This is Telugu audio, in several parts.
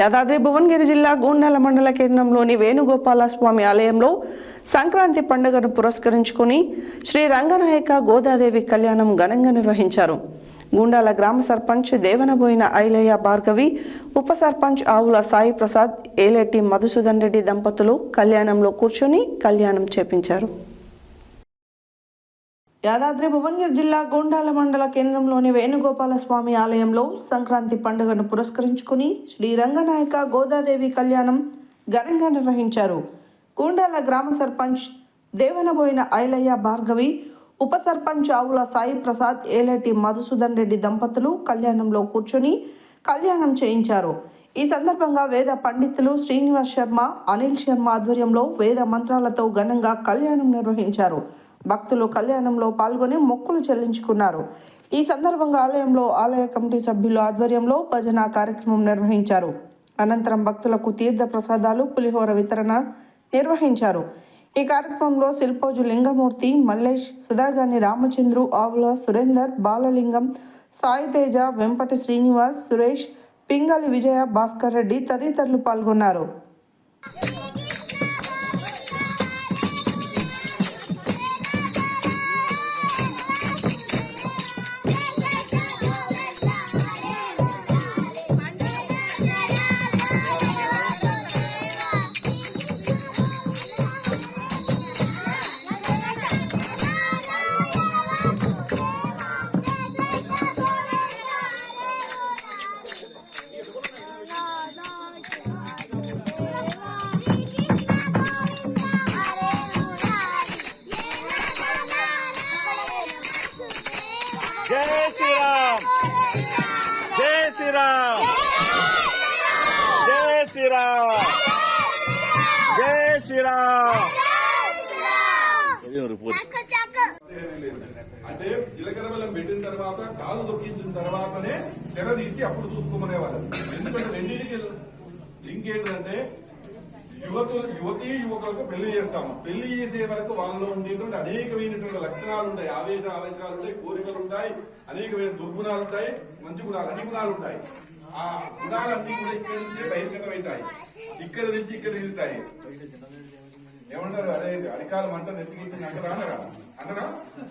యాదాద్రి భువనగిరి జిల్లా గూండాల మండల కేంద్రంలోని వేణుగోపాల స్వామి ఆలయంలో సంక్రాంతి పండుగను పురస్కరించుకుని శ్రీ రంగనాయక గోదాదేవి కళ్యాణం ఘనంగా నిర్వహించారు. గూండాల గ్రామ సర్పంచ్ దేవనబోయిన ఐలయ్య భార్గవి ఉప సర్పంచ్ ఆవుల సాయి ప్రసాద్ ఏలేటి మధుసూదన్ రెడ్డి దంపతులు కళ్యాణంలో కూర్చొని కళ్యాణం చేపించారు. యాదాద్రి భువనగిరి జిల్లా గోండాల మండల కేంద్రంలోని వేణుగోపాల స్వామి ఆలయంలో సంక్రాంతి పండుగను పురస్కరించుకుని శ్రీ రంగనాయక గోదాదేవి కళ్యాణం ఘనంగా నిర్వహించారు. గోండాల గ్రామ సర్పంచ్ దేవనబోయిన ఐలయ్య భార్గవి ఉప సర్పంచ్ ఆవుల సాయి ప్రసాద్ ఏలేటి మధుసూదన్ రెడ్డి దంపతులు కళ్యాణంలో కూర్చొని కళ్యాణం చేయించారు. ఈ సందర్భంగా వేద పండితులు శ్రీనివాస్ శర్మ అనిల్ శర్మ ఆధ్వర్యంలో వేద మంత్రాలతో ఘనంగా కళ్యాణం నిర్వహించారు. భక్తులు కళ్యాణంలో పాల్గొని మొక్కులు చెల్లించుకున్నారు. ఈ సందర్భంగా ఆలయంలో ఆలయ కమిటీ సభ్యుల ఆధ్వర్యంలో భజన కార్యక్రమం నిర్వహించారు. అనంతరం భక్తులకు తీర్థ ప్రసాదాలు పులిహోర వితరణ నిర్వహించారు. ఈ కార్యక్రమంలో శిల్పోజు లింగమూర్తి మల్లేష్ సుధాగాని రామచంద్రు ఆవుల సురేందర్ బాలలింగం సాయితేజ వెంపటి శ్రీనివాస్ సురేష్ పింగళి విజయ భాస్కర్ రెడ్డి తదితరులు పాల్గొన్నారు. జై శ్రీరామ్. జై శ్రీరామ్. జై శ్రీరామ్. జై శ్రీరామ్. అంటే జీలకర్ర బెల్లం పెట్టిన తర్వాత కాలు తొక్కించిన తర్వాతనే తెర తీసి అప్పుడు చూసుకోమనేవాళ్ళు. ఎందుకంటే రెండింటికి లింక్ ఏంటంటే యువతులు యువతీ యువకులకు పెళ్ళి చేస్తాము. పెళ్ళి చేసే వరకు వాళ్ళలో ఉండేటువంటి అనేకమైనటువంటి లక్షణాలు ఉంటాయి ఆవేశ ఆవేశాలు ఉంటాయి కోరికలు ఉంటాయి అనేకమైన దుర్గుణాలు ఉంటాయి మంచి గుణాలు అన్ని గుణాలు ఉంటాయి ఆ గుణాలన్నీ కూడా ఇక్కడి నుంచి బహిర్గతం అవుతాయి ఇక్కడ నుంచి ఇక్కడ తిరుగుతాయి. ఏమంటారు? అదే అధికారం అంతా నెత్తికెత్తింది అంటారా? అనరా అనరా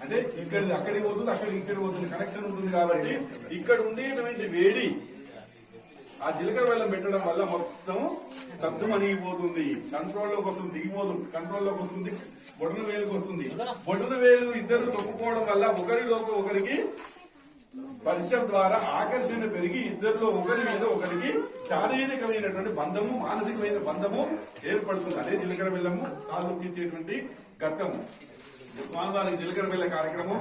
అంటే ఇక్కడ అక్కడికి పోతుంది అక్కడికి ఇక్కడ పోతుంది. కనెక్షన్ ఉంటుంది కాబట్టి ఇక్కడ ఉండేటువంటి వేడి ఆ జీలకర్ర బెల్లం పెట్టడం వల్ల మొత్తం శబ్దం అణిగిపోతుంది కంట్రోల్లోకి వస్తుంది దిగిపోతుంది కంట్రోల్లోకి వస్తుంది బొటన వేలుకి వస్తుంది. బొటన వేలు ఇద్దరు తొక్కుకోవడం వల్ల ఒకరిలోకి ఒకరికి స్పర్శం ద్వారా ఆకర్షణ పెరిగి ఇద్దరిలో ఒకరి మీద ఒకరికి శారీరకమైనటువంటి బంధము మానసికమైన బంధము ఏర్పడుతుంది. అదే జీలకర్ర బెల్లము కాలు ఘట్టము. స్వామివారికి జీలకర్ర బెల్ల కార్యక్రమం.